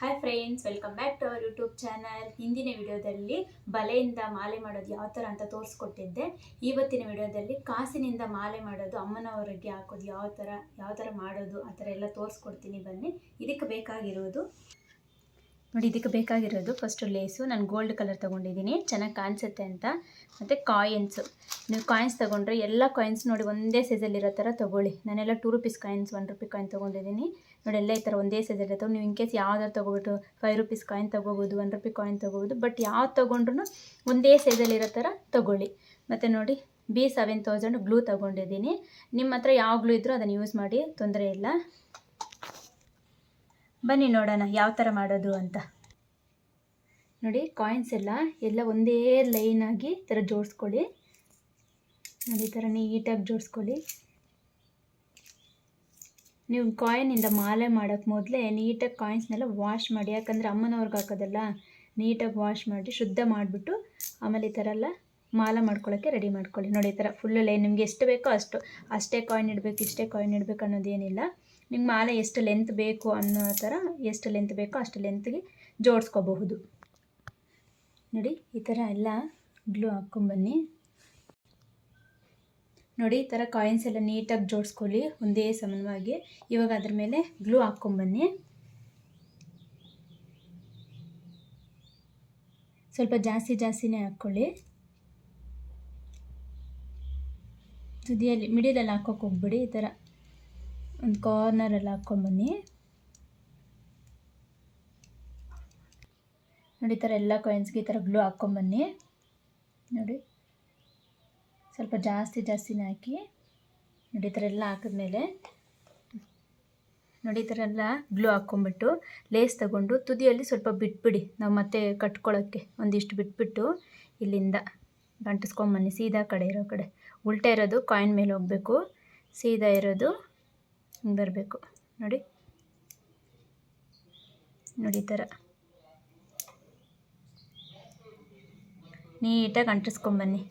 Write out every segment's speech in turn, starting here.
Hi friends welcome back to our YouTube channel ಹಿಂದಿನ ವಿಡಿಯೋದಲ್ಲಿ ಬಲೆಯಿಂದ ಮಾಲೆ ಮಾಡೋದು ಯಾವ ಥರ ಅಂತ ತೋರಿಸ್ಕೊಟ್ಟಿದ್ದೆ. ಇವತ್ತಿನ ವಿಡಿಯೋದಲ್ಲಿ ಕಾಸಿನಿಂದ ಮಾಲೆ ಮಾಡೋದು, ಅಮ್ಮನವರಿಗೆ ಹಾಕೋದು ಯಾವ ಥರ ಯಾವ ಥರ ಮಾಡೋದು, ಆ ಥರ ಎಲ್ಲ ತೋರಿಸ್ಕೊಡ್ತೀನಿ ಬನ್ನಿ. ಇದಕ್ಕೆ ಬೇಕಾಗಿರೋದು, ನೋಡಿ ಇದಕ್ಕೆ ಬೇಕಾಗಿರೋದು ಫಸ್ಟು ಲೇಸು ನಾನು ಗೋಲ್ಡ್ ಕಲರ್ ತೊಗೊಂಡಿದ್ದೀನಿ. ಚೆನ್ನಾಗಿ ಕಾಣಿಸುತ್ತೆ ಅಂತ. ಮತ್ತು ಕಾಯಿನ್ಸು ನೀವು ಕಾಯಿನ್ಸ್ ತೊಗೊಂಡ್ರೆ ಎಲ್ಲ ಕಾಯಿನ್ಸ್ ನೋಡಿ ಒಂದೇ ಸೈಜಲ್ಲಿರೋ ಥರ ತೊಗೊಳ್ಳಿ. ನಾನೆಲ್ಲ two rupees coins one rupee coin ತೊಗೊಂಡಿದ್ದೀನಿ. ನೋಡಿ, ಎಲ್ಲ ಈ ಥರ ಒಂದೇ ಸೈಜಲ್ಲಿ ಇರ್ತವೆ. ನೀವು ಇನ್ ಕೇಸ್ ಯಾವ್ದಾರು ತೊಗೊಬಿಟ್ಟು ಫೈವ್ ರುಪೀಸ್ ಕಾಯಿನ್ ತೊಗೋಬೋದು ಒನ್ ರುಪಿ ಕಾಯಿನ್ ತೊಗೋಬೋದು ಬಟ್ ಯಾವ್ದು ತೊಗೊಂಡ್ರು ಒಂದೇ ಸೈಜಲ್ಲಿರೋ ಥರ ತೊಗೊಳ್ಳಿ. ಮತ್ತು ನೋಡಿ ಬಿ ಸೆವೆನ್ ತೌಸಂಡ್ ಗ್ಲೂ ತೊಗೊಂಡಿದ್ದೀನಿ. ನಿಮ್ಮ ಹತ್ರ ಯಾವ ಗ್ಲೂ ಇದ್ದರೂ ಅದನ್ನು ಯೂಸ್ ಮಾಡಿ, ತೊಂದರೆ ಇಲ್ಲ. ಬನ್ನಿ ನೋಡೋಣ ಯಾವ ಥರ ಮಾಡೋದು ಅಂತ. ನೋಡಿ ಕಾಯಿನ್ಸ್ ಎಲ್ಲ ಎಲ್ಲ ಒಂದೇ ಲೈನಾಗಿ ಈ ಥರ ಜೋಡಿಸ್ಕೊಳ್ಳಿ. ನೋಡಿ, ಈ ಥರ ನೀಟಾಗಿ ಜೋಡಿಸ್ಕೊಳ್ಳಿ. ನೀವು ಕಾಯಿನಿಂದ ಮಾಲೆ ಮಾಡೋಕ್ಕೆ ಮೊದಲೇ ನೀಟಾಗಿ ಕಾಯಿನ್ಸ್ನೆಲ್ಲ ವಾಶ್ ಮಾಡಿ, ಯಾಕಂದರೆ ಅಮ್ಮನವ್ರಿಗೆ ಹಾಕೋದಲ್ಲ, ನೀಟಾಗಿ ವಾಶ್ ಮಾಡಿ ಶುದ್ಧ ಮಾಡಿಬಿಟ್ಟು ಆಮೇಲೆ ಈ ಥರ ಎಲ್ಲ ಮಾಲ ಮಾಡ್ಕೊಳ್ಳೋಕ್ಕೆ ರೆಡಿ ಮಾಡ್ಕೊಳ್ಳಿ. ನೋಡಿ ಈ ಥರ ಫುಲ್ಲು ಲೈನ್ ನಿಮಗೆ ಎಷ್ಟು ಬೇಕೋ ಅಷ್ಟು. ಅಷ್ಟೇ ಕಾಯಿನ್ ಇಡಬೇಕು, ಇಷ್ಟೇ ಕಾಯಿನ್ ಇಡಬೇಕು ಅನ್ನೋದೇನಿಲ್ಲ ನಿಮ್ಗೆ ಮಾಲೆ ಎಷ್ಟು ಲೆಂತ್ ಬೇಕು ಅನ್ನೋ ಥರ ಎಷ್ಟು ಲೆಂತ್ ಬೇಕೋ ಅಷ್ಟು ಲೆಂತ್ಗೆ ಜೋಡಿಸ್ಕೋಬಹುದು. ನೋಡಿ ಈ ಥರ ಎಲ್ಲ ಗ್ಲೂ ಹಾಕ್ಕೊಂಬನ್ನಿ ನೋಡಿ, ಈ ಥರ ಕಾಯಿನ್ಸ್ ಎಲ್ಲ ನೀಟಾಗಿ ಜೋಡಿಸ್ಕೊಳ್ಳಿ, ಒಂದೇ ಸಮಾನವಾಗಿ. ಇವಾಗ ಅದ್ರ ಮೇಲೆ ಗ್ಲೂ ಹಾಕ್ಕೊಂಬನ್ನಿ. ಸ್ವಲ್ಪ ಜಾಸ್ತಿ ಜಾಸ್ತಿನೇ ಹಾಕ್ಕೊಳ್ಳಿ. ತುದಿಯಲ್ಲಿ ಮಿಡಿಲಲ್ಲಿ ಹಾಕೋಕೆ ಹೋಗ್ಬಿಡಿ, ಈ ಥರ ಒಂದು ಕಾರ್ನರಲ್ಲಿ ಹಾಕ್ಕೊಂಬನ್ನಿ. ನೋಡಿ, ಈ ಥರ ಎಲ್ಲ ಕಾಯಿನ್ಸ್ಗೆ ಈ ಥರ ಗ್ಲೂ ಹಾಕ್ಕೊಂಬನ್ನಿ. ನೋಡಿ. ಸ್ವಲ್ಪ ಜಾಸ್ತಿ ಜಾಸ್ತಿನೇ ಹಾಕಿ ನೋಡಿ ಈ ಥರ ಎಲ್ಲ ಹಾಕಿದ್ಮೇಲೆ ನೋಡಿ ಈ ಥರ ಎಲ್ಲ ಗ್ಲೂ ಹಾಕ್ಕೊಂಬಿಟ್ಟು ಲೇಸ್ ತಗೊಂಡು ತುದಿಯಲ್ಲಿ ಸ್ವಲ್ಪ ಬಿಟ್ಬಿಡಿ. ನಾವು ಮತ್ತೆ ಕಟ್ಕೊಳ್ಳೋಕ್ಕೆ ಒಂದಿಷ್ಟು ಬಿಟ್ಬಿಟ್ಟು ಇಲ್ಲಿಂದ ಗಂಟಿಸ್ಕೊಂಬನ್ನಿ ಸೀದಾ ಕಡೆ ಇರೋ ಕಡೆ. ಉಲ್ಟಾ ಇರೋದು ಕಾಯಿನ್ ಮೇಲೆ ಹೋಗಬೇಕು. ಸೀದಾ ಇರೋದು ಹಿಂಗೆ ಬರಬೇಕು ನೋಡಿ. ನೋಡಿ ಈ ಥರ. ನೀಟಾಗಿ ಅಂಟಿಸ್ಕೊಂಬನ್ನಿ.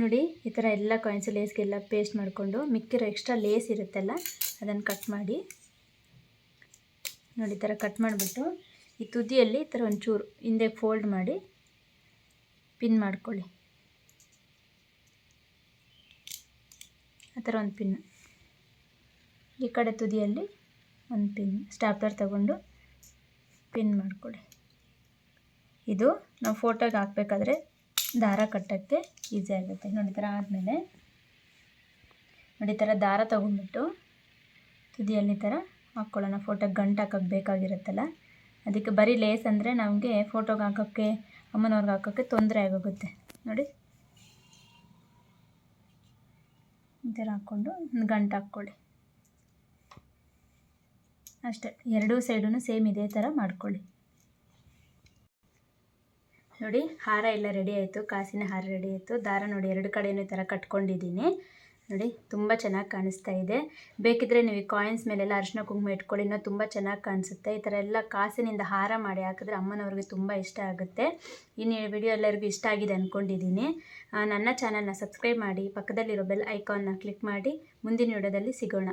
ನೋಡಿ, ಈ ಥರ ಎಲ್ಲ ಕಾಯಿನ್ಸ್ ಲೇಸ್ಗೆಲ್ಲ ಪೇಸ್ಟ್ ಮಾಡಿಕೊಂಡು ಮಿಕ್ಕಿರೋ ಎಕ್ಸ್ಟ್ರಾ ಲೇಸ್ ಇರುತ್ತಲ್ಲ, ಅದನ್ನು ಕಟ್ ಮಾಡಿ. ನೋಡಿ, ಈ ಥರ ಕಟ್ ಮಾಡಿಬಿಟ್ಟು ಈ ತುದಿಯಲ್ಲಿ ಈ ಥರ ಒಂಚೂರು ಹಿಂದೆ ಫೋಲ್ಡ್ ಮಾಡಿ ಪಿನ್ ಮಾಡ್ಕೊಳ್ಳಿ. ಆ ಥರ ಒಂದು ಪಿನ್ ಈ ಕಡೆ ತುದಿಯಲ್ಲಿ ಒಂದು ಪಿನ್ ಸ್ಟಾಪ್ಲರ್ ತಗೊಂಡು ಪಿನ್ ಮಾಡ್ಕೊಳ್ಳಿ. ಇದು ನಾವು ಫೋಟೋಗೆ ಹಾಕ್ಬೇಕಾದ್ರೆ ದಾರ ಕಟ್ಟೋಕ್ಕೆ ಈಸಿ ಆಗುತ್ತೆ. ನೋಡಿ ಥರ ಆದಮೇಲೆ ನೋಡಿ ಥರ ದಾರ ತೊಗೊಂಡ್ಬಿಟ್ಟು ತುದಿಯಲ್ಲಿ ಥರ ಹಾಕ್ಕೊಳ್ಳೋಣ. ಫೋಟೋಗೆ ಗಂಟು ಹಾಕೋಕ್ಕೆ ಬೇಕಾಗಿರುತ್ತಲ್ಲ. ಅದಕ್ಕೆ ಬರೀ ಲೇಸ್ ಅಂದರೆ ನಮಗೆ ಫೋಟೋಗೆ ಹಾಕೋಕ್ಕೆ, ಅಮ್ಮನವ್ರಿಗೆ ಹಾಕೋಕ್ಕೆ ತೊಂದರೆ ಆಗೋಗುತ್ತೆ. ನೋಡಿ. ಈ ಥರ ಹಾಕ್ಕೊಂಡು ಒಂದು ಗಂಟು ಹಾಕ್ಕೊಳ್ಳಿ. ಅಷ್ಟೇ. ಎರಡೂ ಸೈಡೂ ಸೇಮ್ ಇದೇ ಥರ ಮಾಡ್ಕೊಳ್ಳಿ. ನೋಡಿ, ಹಾರ ಎಲ್ಲ ರೆಡಿ ಆಯಿತು, ಕಾಸಿನ ಹಾರ ರೆಡಿ ಆಯಿತು. ದಾರ ನೋಡಿ, ಎರಡು ಕಡೆಯೂ ಈ ಥರ ಕಟ್ಕೊಂಡಿದ್ದೀನಿ. ನೋಡಿ, ತುಂಬ ಚೆನ್ನಾಗಿ ಕಾಣಿಸ್ತಾ ಇದೆ. ಬೇಕಿದ್ರೆ ನೀವು ಈ ಕಾಯಿನ್ಸ್ ಮೇಲೆಲ್ಲ ಅರಿಶಿನ ಕುಂಕುಮ ಇಟ್ಕೊಳ್ಳಿ, ಇನ್ನೂ ತುಂಬ ಚೆನ್ನಾಗಿ ಕಾಣಿಸುತ್ತೆ. ಈ ಥರ ಎಲ್ಲ ಕಾಸಿನಿಂದ ಹಾರ ಮಾಡಿ ಹಾಕಿದ್ರೆ ಅಮ್ಮನವ್ರಿಗೆ ತುಂಬ ಇಷ್ಟ ಆಗುತ್ತೆ. ಇನ್ನು ವಿಡಿಯೋ ಎಲ್ಲರಿಗೂ ಇಷ್ಟ ಆಗಿದೆ ಅಂದ್ಕೊಂಡಿದ್ದೀನಿ ನನ್ನ ಚಾನಲ್ನ ಸಬ್ಸ್ಕ್ರೈಬ್ ಮಾಡಿ, ಪಕ್ಕದಲ್ಲಿರೋ ಬೆಲ್ ಐಕಾನ್ನ ಕ್ಲಿಕ್ ಮಾಡಿ, ಮುಂದಿನ ವಿಡಿಯೋದಲ್ಲಿ ಸಿಗೋಣ.